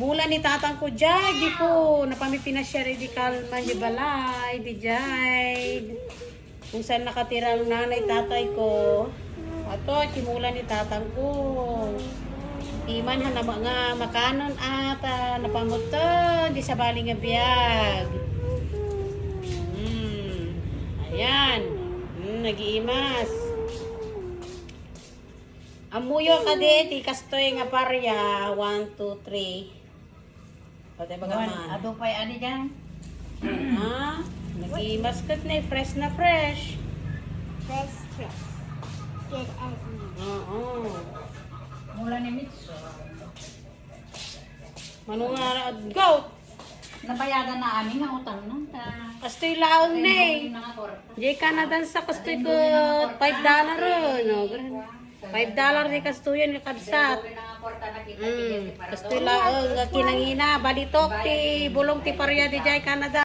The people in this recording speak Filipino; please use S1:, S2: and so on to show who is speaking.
S1: Mula ni tatang ko jay di po napami pinasyari di kalman di balay di jay. Kung saan nakatira ang nanay tatay ko. Ato kimula ni tatang ko. Iman han na mga makanon at uh, napamuto di sa bali nga biyag. Mm. Ayan. Mm, nagiimas. Amuyo ka di, ti kastoy nga parya. 1, 2, 3.
S2: Patay
S1: bagaman.
S2: Ato pa'y ani dyan.
S1: Ah, nag-i-mascot na. Eh, fresh na fresh.
S3: Fresh, fresh. Good as me.
S1: Oo.
S2: Mula ni Mitso.
S1: Manungara at goat.
S2: Nabayagan na amin ang utang na.
S1: Kastoy laon na eh. Jay Canada sa kastoy ko 5 dollar. No, oh, ganun. 5 dollar ni kastoyan ni kabsat. Mm. Kastoy laon nga kinangina balitok ti bulong ti parya di Jay Canada.